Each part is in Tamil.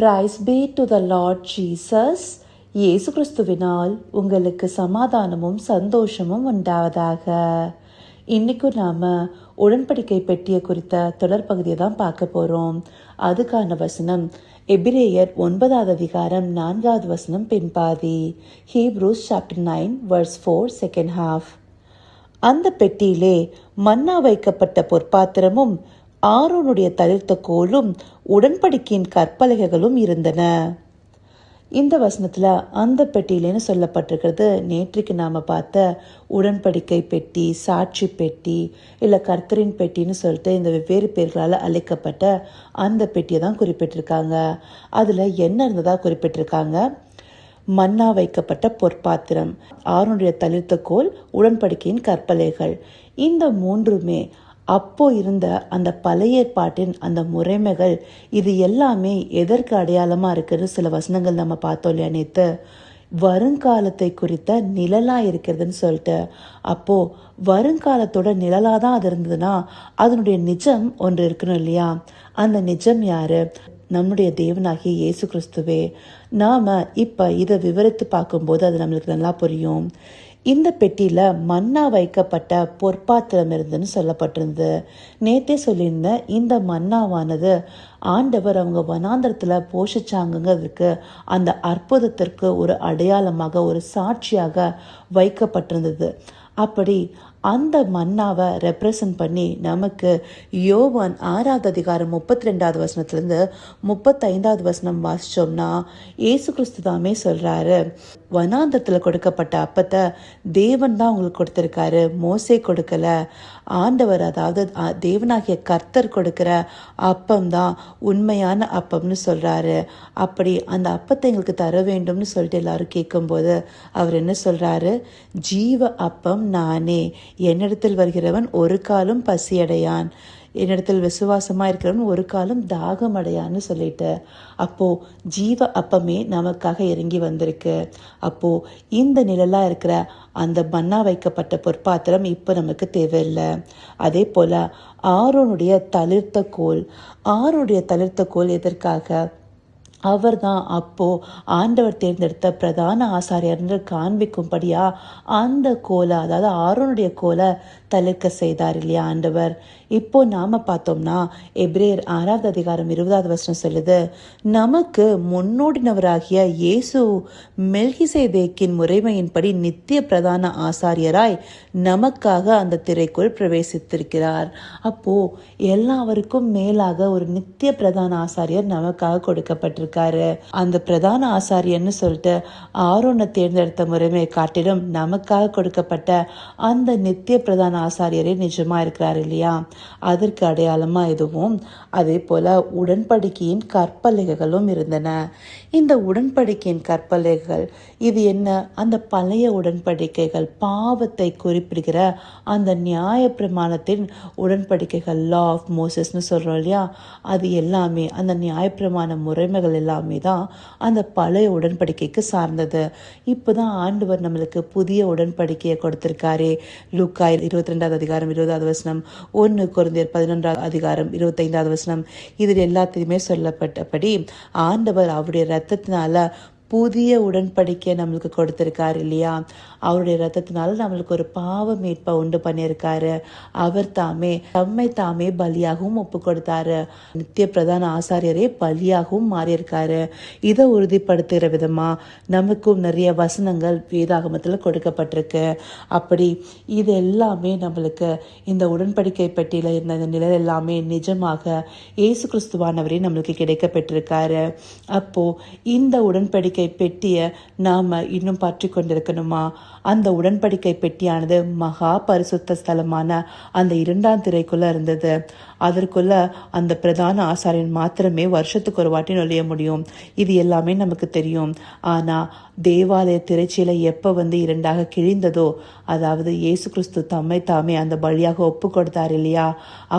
Praise be to the Lord Jesus Yesu கிறிஸ்துவினால் உங்களுக்கு சமாதானமும் சந்தோஷமும் உண்டாவதாக. இன்றைக்கும் நாம் உடன்படிக்கை பெட்டியை குறித்த தொடர் பகுதியை தான் பார்க்க போகிறோம் அதுக்கான வசனம் எபிரேயர் ஒன்பதாவது அதிகாரம் நான்காவது வசனம் பின்பாதி. Hebrews chapter nine verse four second half அந்த பெட்டியிலே மன்னா வைக்கப்பட்ட பொற்பாத்திரமும் ஆரோனுடைய தளிர்த்த கோலும் உடன்படிக்கையின் கற்பலகைகளும் இருந்தன. இந்த வசனத்தில் அந்த பெட்டியிலேன்னு சொல்லப்பட்டிருக்கிறது. நேற்றுக்கு நாம் பார்த்த உடன்படிக்கை பெட்டி சாட்சி பெட்டி இல்லை கர்த்தரின் பெட்டின்னு சொல்லிட்டு இந்த வெவ்வேறு பேர்களால் அழைக்கப்பட்ட அந்த பெட்டியை தான் குறிப்பிட்டிருக்காங்க. அதில் என்ன இருந்ததாக குறிப்பிட்டிருக்காங்க? மன்னா வைக்கப்பட்ட பொற்பாத்திரம் ஆறுனுடைய தளிர்த்த கோல் உடன்படிக்கையின் கற்பலைகள் இந்த மூன்றுமே அப்போ இருந்த அந்த பழைய ஏற்பாட்டின் அந்த முறைமைகள் இது எல்லாமே எதற்கு அடையாளமாக இருக்குன்னு சில வசனங்கள் நம்ம பார்த்தோம் இல்லையா நேற்று வருங்காலத்தை குறித்த நிழலாக இருக்கிறதுன்னு சொல்லிட்டு. அப்போது வருங்காலத்தோட நிழலாக தான் அது இருந்ததுன்னா அதனுடைய நிஜம் ஒன்று இருக்கணும் இல்லையா? அந்த நிஜம் யார்? நம்முடைய தேவனாகிய இயேசு கிறிஸ்துவே. நாம் இப்போ இதை விவரித்து பார்க்கும்போது அது நம்மளுக்கு நல்லா புரியும். இந்த பெட்டியில் மண்ணா வைக்கப்பட்ட பொற்பாத்திரம் இருந்துன்னு சொல்லப்பட்டிருந்தது. நேத்தே சொல்லியிருந்தேன் இந்த மன்னாவானது ஆண்டவர் அவங்க வனாந்திரத்தில் போஷிச்சாங்கிறதுக்கு அந்த அற்புதத்திற்கு ஒரு அடையாளமாக ஒரு சாட்சியாக வைக்கப்பட்டிருந்தது. அப்படி அந்த மன்னாவை ரெப்ரசன்ட் பண்ணி நமக்கு யோவான் ஆறாவது அதிகாரம் முப்பத்தி ரெண்டாவது வசனத்துலேருந்து முப்பத்தைந்தாவது வசனம் வாசிச்சோம்னா ஏசு கிறிஸ்து தாமே சொல்கிறாரு வனாந்தத்தில் கொடுக்கப்பட்ட அப்பத்தை தேவன் தான் உங்களுக்கு கொடுத்துருக்காரு. மோசே கொடுக்கல. ஆண்டவர் அதாவது தேவனாகிய கர்த்தர் கொடுக்குற அப்பம் தான் உண்மையான அப்பம்னு சொல்கிறாரு அப்படி அந்த அப்பத்தை எங்களுக்கு தர வேண்டும்னு சொல்லிட்டு எல்லாரும் கேட்கும்போது அவர் என்ன சொல்கிறாரு ஜீவ அப்பம் நானே. என்னிடத்தில் வருகிறவன் ஒரு காலம் பசியடையான். என்னிடத்தில் விசுவாசமாக இருக்கிறவன் ஒரு காலம் தாகம் அடையான்னு சொல்லிட்டு அப்போது ஜீவ அப்பமே நமக்காக இறங்கி வந்திருக்கு. அப்போது இந்த நிலலாக இருக்கிற அந்த மண்ணா வைக்கப்பட்ட பொற்பாத்திரம் இப்போ நமக்கு தேவையில்லை. அதே போல் ஆரோனுடைய தளிர்த்த கோல் ஆரோனுடைய தளிர்த்த கோல் எதற்காக? அவர் தான் அப்போ ஆண்டவர் தேர்ந்தெடுத்த பிரதான ஆசாரியர்னு காண்பிக்கும்படியா அந்த கோலை அதாவது ஆரோனுடைய கோலை தளிர்க்க செய்தார் இல்லையா ஆண்டவர்? இப்போ நாம் பார்த்தோம்னா எப்ரேயர் ஆறாவது அதிகாரம் இருபதாவது வருஷம் சொல்லுது நமக்கு முன்னோடினவராகிய இயேசு மெல்கிசேதேக்கின் முறைமையின்படி நித்திய பிரதான ஆசாரியராய் நமக்காக அந்த திரைக்குள் பிரவேசித்திருக்கிறார். அப்போ எல்லாவருக்கும் மேலாக ஒரு நித்திய பிரதான ஆசாரியர் நமக்காக கொடுக்கப்பட்டிருக்காரு. அந்த பிரதான ஆசாரியர்னு சொல்லிட்டு ஆரோனை தேர்ந்தெடுத்த முறைமையை காட்டிலும் நமக்காக கொடுக்கப்பட்ட அந்த நித்திய பிரதான ஆசாரியரே நிஜமா இருக்கிறார் இல்லையா? அதற்கு அடையாளமா எதுவும்? அதே போல உடன்படிக்கையின் கற்பலகைகளும் இருந்தன. இந்த உடன்படிக்கையின் கற்பலகைகள் இது என்ன? அந்த பழைய உடன்படிக்கைகள் பாவத்தை குறிப்பிடுகிற அந்த நியாய பிரமாணத்தின் உடன்படிக்கைகள் லா ஆஃப் மோசஸ்னு சொல்றோம் இல்லையா? அது எல்லாமே அந்த நியாயப்பிரமாண முறைமைகள் எல்லாமே தான் அந்த பழைய உடன்படிக்கைக்கு சார்ந்தது. இப்போதான் ஆண்டவர் நம்மளுக்கு புதிய உடன்படிக்கையை கொடுத்திருக்காரே. லுக்காயில் இருபத்தி ரெண்டாவது அதிகாரம் இருபதாவது வசனம். ஒன்று குழந்தையர் பதினொன்றாவது அதிகாரம் இருபத்தைந்தாவது வசனம். இதில் எல்லாத்தையுமே சொல்லப்பட்டபடி ஆண்டவர் அவருடைய ரத்தத்தினால புதிய உடன்படிக்கை நம்மளுக்கு கொடுத்துருக்காரு இல்லையா? அவருடைய ரத்தத்தினால நம்மளுக்கு ஒரு பாவ மீட்பை உண்டு பண்ணியிருக்காரு. அவர் தாமே தம்மை தாமே பலியாகவும் ஒப்பு கொடுத்தாரு. நித்திய பிரதான ஆசாரியரே பலியாகவும் மாறியிருக்காரு. இதை உறுதிப்படுத்துகிற விதமா நமக்கும் நிறைய வசனங்கள் வேதாகமத்தில் கொடுக்கப்பட்டிருக்கு. அப்படி இது எல்லாமே நம்மளுக்கு இந்த உடன்படிக்கை பற்றியில் இருந்த இந்த நிழல் எல்லாமே நிஜமாக இயேசு கிறிஸ்துவானவரே நம்மளுக்கு கிடைக்கப்பட்டிருக்காரு. அப்போ இந்த உடன்படிக்கை உடன்படிக்கை பெட்டியை நாம் இன்னும் பற்றி கொண்டிருக்கணுமா? அந்த உடன்படிக்கை பெட்டியானது மகா பரிசுத்த ஸ்தலமான அந்த இரண்டாம் திரைக்குள்ள இருந்தது. அதற்குள்ள அந்த பிரதான ஆசாரியன் மாத்திரமே வருஷத்துக்கு ஒரு வாட்டி நுழைய முடியும். இது எல்லாமே நமக்கு தெரியும். ஆனா தேவாலய திரைச்சியில எப்ப வந்து இரண்டாக கிழிந்ததோ அதாவது இயேசு கிறிஸ்து தம்மை தாமே அந்த பலியாக ஒப்பு கொடுத்தார் இல்லையா?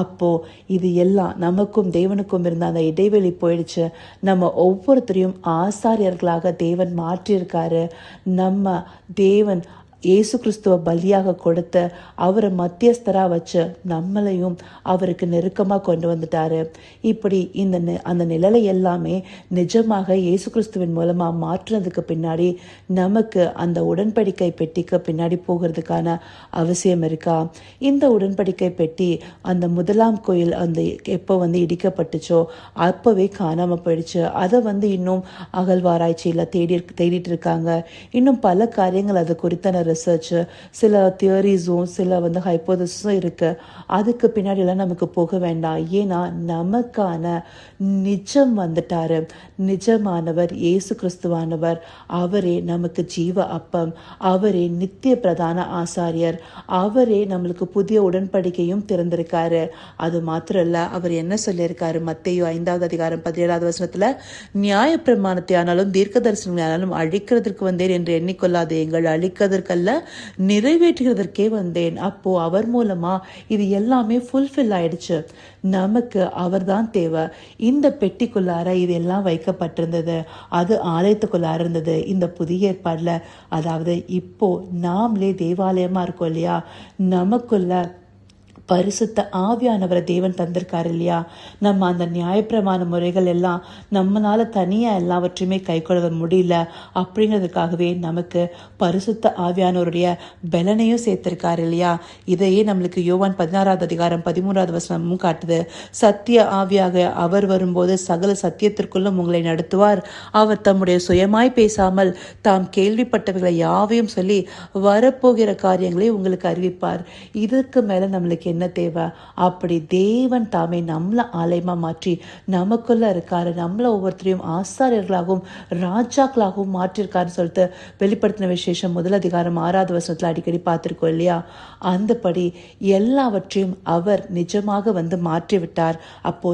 அப்போ இது எல்லாம் நமக்கும் தேவனுக்கும் இருந்த அந்த இடைவெளி போயிடுச்சு. நம்ம ஒவ்வொருத்தரையும் ஆசாரியர்களாக தேவன் மாற்றியிருக்காரு. நம்ம தேவன் இயேசு கிறிஸ்துவ பலியாக கொடுத்து அவரை மத்தியஸ்தராக வச்சு நம்மளையும் அவருக்கு நெருக்கமாக கொண்டு வந்துட்டாரு. இப்படி இந்த அந்த நிழலை எல்லாமே நிஜமாக இயேசு கிறிஸ்துவின் மூலமாக மாற்றுனதுக்கு பின்னாடி நமக்கு அந்த உடன்படிக்கை பெட்டிக்கு பின்னாடி போகிறதுக்கான அவசியம் இருக்கா? இந்த உடன்படிக்கை பெட்டி அந்த முதலாம் கோயில் அந்த எப்போ வந்து இடிக்கப்பட்டுச்சோ அப்போவே காணாமல் போயிடுச்சு. அதை வந்து இன்னும் அகழ்வாராய்ச்சியில் தேடி தேடிட்டு இருக்காங்க. இன்னும் பல காரியங்கள் அது குறித்தனர் ரிசர்ச் சில தியரிஸும் சில வந்து ஹைப்போதஸும் இருக்கு. அதுக்கு பின்னாடியெல்லாம் நமக்கு போக வேண்டாம். ஏன்னா நமக்கான நிஜம் வந்துட்டாரு. நிஜமானவர் இயேசு கிறிஸ்துவானவர். அவரே நமக்கு ஜீவ அப்பம். அவரே நித்திய பிரதான ஆசாரியர். அவரே நம்மளுக்கு புதிய உடன்படிக்கையும் திறந்திருக்காரு. அது மாத்திரம் இல்ல அவர் என்ன சொல்லியிருக்காரு? மத்தையோ ஐந்தாவது அதிகாரம் பதினேழாவது வசனத்துல நியாய பிரமாணத்தை ஆனாலும் தீர்க்க தரிசனம் ஆனாலும் அழிக்கிறதற்கு வந்தேன் என்று எண்ணிக்கொள்ளாது. எங்கள் அழிக்கிறதற்கல்ல நிறைவேற்றுகிறதற்கே வந்தேன். அப்போ அவர் மூலமா இது எல்லாமே ஃபுல்ஃபில் ஆயிடுச்சு. நமக்கு அவர் தான் தேவை. இந்த பெட்டிக்குள்ளார இது எல்லாம் வைக்கப்பட்டிருந்தது. அது ஆலயத்துக்குள்ளார இருந்தது. இந்த புதிய ஏற்பாடில் அதாவது இப்போ நாமளே தேவாலயமா இருக்கோம் இல்லையா? நமக்குள்ள பரிசுத்த ஆவியானவரை தேவன் தந்திருக்காரு இல்லையா? நம்ம அந்த நியாயப்பிரமாண முறைகள் எல்லாம் நம்மளால தனியாக எல்லாவற்றையுமே கை கொள்ள முடியல அப்படிங்கிறதுக்காகவே நமக்கு பரிசுத்த ஆவியானவருடைய பலனையும் சேர்த்திருக்கார் இல்லையா? இதையே நம்மளுக்கு யோவான் பதினாறாவது அதிகாரம் பதிமூன்றாவது வசனமும் காட்டுது. சத்திய ஆவியாக அவர் வரும்போது சகல சத்தியத்திற்குள்ளும் உங்களை நடத்துவார். அவர் தம்முடைய சுயமாய் பேசாமல் தாம் கேள்விப்பட்டவர்களை யாவையும் சொல்லி வரப்போகிற காரியங்களை உங்களுக்கு அறிவிப்பார். இதற்கு மேலே நம்மளுக்கு என்ன தேவை? அப்படி தேவன் தாமே நம்மள ஆலயமாக மாற்றி நமக்குள்ளே இருக்காரு. நம்மள ஒவ்வொருத்தரையும் ஆசாரியர்களாகவும் ராஜாக்களாகவும் மாற்றிருக்காருன்னு சொல்லிட்டு வெளிப்படுத்தின விசேஷம் முதல் அதிகாரம் ஆறாவது வருஷத்தில் அடிக்கடி பார்த்துருக்கோம் இல்லையா? அந்தபடி எல்லாவற்றையும் அவர் நிஜமாக வந்து மாற்றி விட்டார்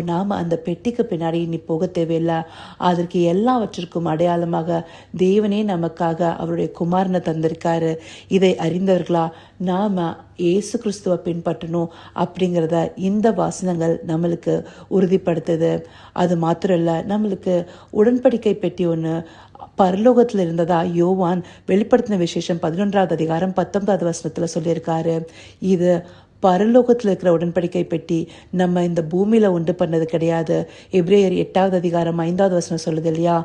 நாம் அந்த பெட்டிக்கு பின்னாடி இனி போக தேவையில்லை. அதற்கு எல்லாவற்றிற்கும் அடையாளமாக தேவனே நமக்காக அவருடைய குமாரனை தந்திருக்காரு. இதை அறிந்தவர்களா? நாம இயேசு கிறிஸ்துவை பின்பற்றணும் அப்படிங்கிறத இந்த வாசனங்கள் நம்மளுக்கு உறுதிப்படுத்துது. அது மாத்திரம் இல்லை நம்மளுக்கு உடன்படிக்கை பெட்டி ஒன்று பரலோகத்தில் இருந்ததா யோவான் வெளிப்படுத்தின விசேஷம் பதினொன்றாவது அதிகாரம் பத்தொன்பதாவது வசனத்தில் சொல்லியிருக்காரு. இது பரலோகத்தில் இருக்கிற உடன்படிக்கை பெட்டி நம்ம இந்த பூமியில் உண்டு பண்ணது கிடையாது. எப்ரேயர் எட்டாவது அதிகாரம் ஐந்தாவது வசனம் சொல்லுது இல்லையா?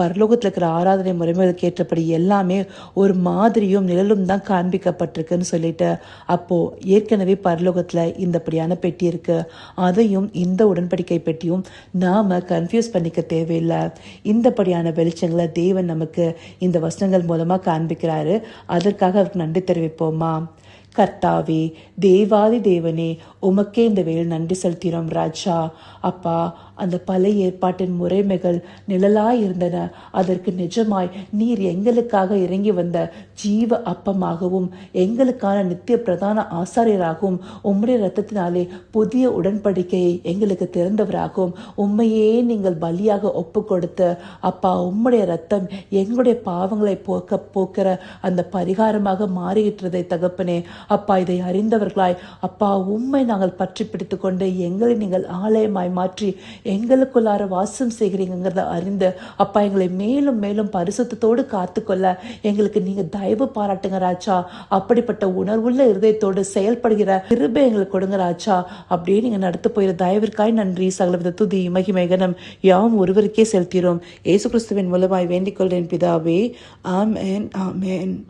பரலோகத்தில் இருக்கிற ஆராதனை முறைமைகளுக்கு ஏற்றபடி எல்லாமே ஒரு மாதிரியும் நிழலும் தான் காண்பிக்கப்பட்டிருக்குன்னு சொல்லிட்டு அப்போது ஏற்கனவே பரலோகத்தில் இந்தப்படியான பெட்டி இருக்குது அதையும் இந்த உடன்படிக்கை பெட்டியும் நாம் கன்ஃபியூஸ் பண்ணிக்க தேவையில்லை. இந்தப்படியான வெளிச்சங்களை தேவன் நமக்கு இந்த வசனங்கள் மூலமாக காண்பிக்கிறாரு. அதற்காக அவருக்கு நன்றி தெரிவிப்போமா? கர்த்தாவே தேவாதி தேவனே உமக்கே இந்த வேல் நன்றி செலுத்தினோம் ராஜா. அப்பா அந்த பழைய ஏற்பாட்டின் முறைமைகள் நிழலாய் இருந்தன. அதற்கு நிஜமாய் நீர் எங்களுக்காக இறங்கி வந்த ஜீவ அப்பமாகவும் எங்களுக்கான நித்திய பிரதான ஆசாரியராகவும் உம்முடைய ரத்தத்தினாலே புதிய உடன்படிக்கையை எங்களுக்கு திறந்தவராகவும் உண்மையே நீங்கள் பலியாக ஒப்பு கொடுத்து அப்பா உம்முடைய ரத்தம் எங்களுடைய பாவங்களை போக்க போக்கிற அந்த பரிகாரமாக மாறிவிட்டதை தகப்பனே அப்பா இதை அறிந்தவர்களாய் அப்பா உம்மை நாங்கள் பற்றி பிடித்து கொண்டு எங்களை நீங்கள் ஆலயமாய் மாற்றி எங்களுக்குள்ளார வாசம் செய்கிறீங்கிறத அறிந்து அப்பா எங்களை மேலும் மேலும் பரிசுத்தத்தோடு காத்துக்கொள்ள எங்களுக்கு நீங்க தயவு பாராட்டுங்க ராஜா. அப்படிப்பட்ட உணர்வுள்ள இருதயத்தோடு செயல்படுகிற கிருபை எங்களுக்கு கொடுங்க ராஜா. அப்படியே நீங்கள் நடத்த போயிற தயவிற்காய் நன்றி சகலவித துதி மகிமேகனம் யாவும் ஒருவருக்கே செலுத்தினோம் ஏசு கிறிஸ்துவின் மூலமாய் வேண்டிக் கொள்கிறேன் பிதாவே. ஆம் ஆமேன்.